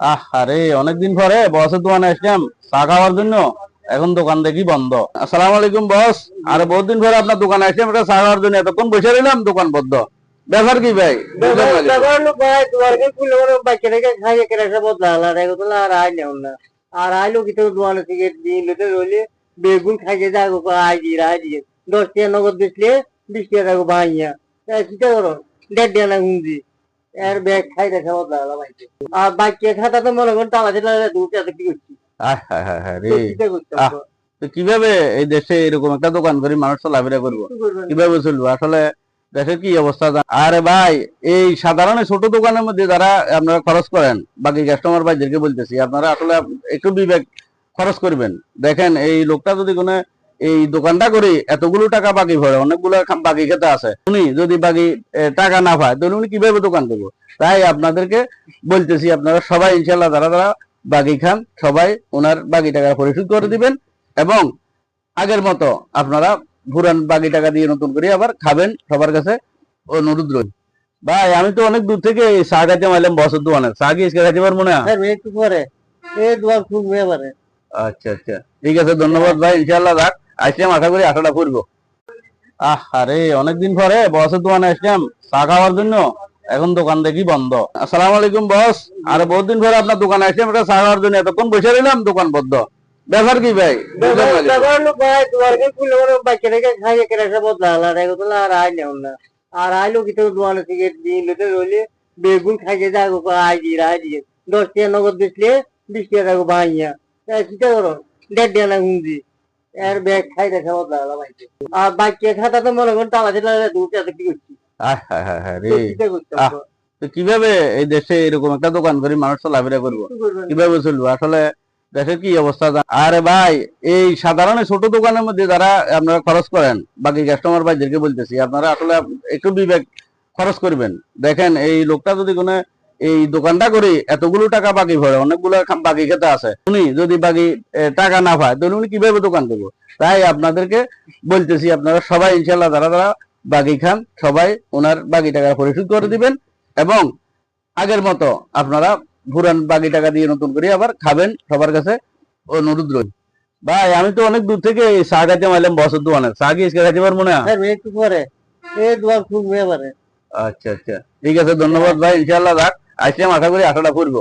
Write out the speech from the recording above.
আহ আরে অনেকদিন পরে বসের দোকানে আসলাম চা খাওয়ার জন্য। এখন দোকান দেখি বন্ধ। আসসালামু আলাইকুম বস। আরে বহুত দিন পরে আপনার দোকানে আসলাম এটা চা খাওয়ার জন্য। এতক্ষণ বসে রইলাম দোকান বন্ধ ব্যাপার কি? ভাই আর আইলো কি তো দোয়ানো থেকে? দিন রইলে বেগুন খাইয়ে আই দিয়ে আই দিয়ে। দশ টাকা নগদ বেচলে বিশ টাকা ভাইয়া কিটা করো? দেড় টাকা গুঞ্জি। এর ব্যাগ খাই রেখে বদলা বাইকে আর বাচ্চা খাতা তো মনে করেন তালা দিলে দু কি করছি? আহ, হ্যাঁ, হ্যাঁ, হ্যাঁ। তো কীভাবে এই দেশে এরকম একটা দোকান করে মানুষ চলাফেরা করব? কীভাবে চলবো? আসলে দেশের কি অবস্থা? আরে ভাই এই সাধারণ ছোট দোকানের মধ্যে যারা আপনারা খরচ করেন বাকি কাস্টমার ভাইদেরকে বলতেছি আপনারা আসলে একটু বিবেক খরচ করবেন। দেখেন এই লোকটা যদি কোনো এই দোকানটা করে এতগুলো টাকা বাকি ভরে অনেকগুলো বাকি খেতে আছে। উনি যদি বাকি টাকা না পায় তাহলে উনি কীভাবে দোকান করব তাই আপনাদেরকে বলতেছি আপনারা সবাই ইনশাল্লাহ যারা যারা বাকি খান সবাই ওনার বাকি টাকা পরিশোধ করে দিবেন এবং আগের মতো আপনারা পুরান বাকি টাকা দিয়ে নতুন করে আবার খাবেন সবার কাছে অনুরোধ রইল। ভাই আমি তো অনেক দূর থেকে চা খাইতে মাইলাম বছর দোকানে। চা কি ইসকে খাইতে পারব না? হ্যাঁ একটু পরে। আচ্ছা আচ্ছা। ঠিক আছে ধন্যবাদ ভাই ইনশাল্লাহ রাখ। আসলাম আশা করি আশাটা করব আহ আরে অনেকদিন পরে বসের দোকানে আসলাম চা খাওয়ার জন্য। এখন দোকান দেখি বন্ধ। আসসালামু আলাইকুম বস। আরে বহুত দিন পরে আপনার দোকানে আসলাম এটা চা খাওয়ার জন্য। এতক্ষণ বসে রইলাম দোকান বন্ধ ব্যাপার কি? ভাই আর আইলো কি তো দোয়ানো থেকে? দিন রইলে বেগুন খাইয়ে গো আই দিয়ে আই দিয়ে। দশ টাকা নগদ বেচলে বিশ টাকা গো ভাইয়া কিটা করো? দেড় টাকা না গুঞ্জি এর ব্যাগ খাই রেখে বদলা বাইকে আর খাতা তো মনে করেন তালা দিলে দু টাকা কি করছি? হ্যাঁ, হ্যাঁ, হ্যাঁ। তো কীভাবে এই দেশে এরকম একটা দোকান করে মানুষ চলাফেরা করব? কীভাবে চলবো? আসলে দেশের কি অবস্থা? আরে ভাই এই সাধারণ ছোট দোকানের মধ্যে যারা আপনারা খরচ করেন বাকি কাস্টমার ভাইদেরকে বলতেছি আপনারা আসলে একটু বিবেক খরচ করবেন। দেখেন এই লোকটা যদি কোনো এই দোকানটা করে এতগুলো টাকা বাকি ভরে অনেকগুলো বাকি খেতে আছে। উনি যদি বাকি টাকা না পায় তাহলে উনি কীভাবে দোকান করব তাই আপনাদেরকে বলতেছি আপনারা সবাই ইনশাল্লাহ যারা যারা বাকি খান সবাই ওনার বাকি টাকা পরিশোধ করে দিবেন এবং আগের মতো আপনারা পুরান বাকি টাকা দিয়ে নতুন করে আবার খাবেন সবার কাছে অনুরোধ রইল। ভাই আমি তো অনেক দূর থেকে চা খাইতে মাইলাম বছর দোকানে। চা কি ইসকে খাইতে পারব না? হ্যাঁ একটু পরে। এই দোয়ার খুব আচ্ছা আচ্ছা। ঠিক আছে ধন্যবাদ ভাই ইনশাল্লাহ রাখ। আসলাম আশা করি আশাটা করব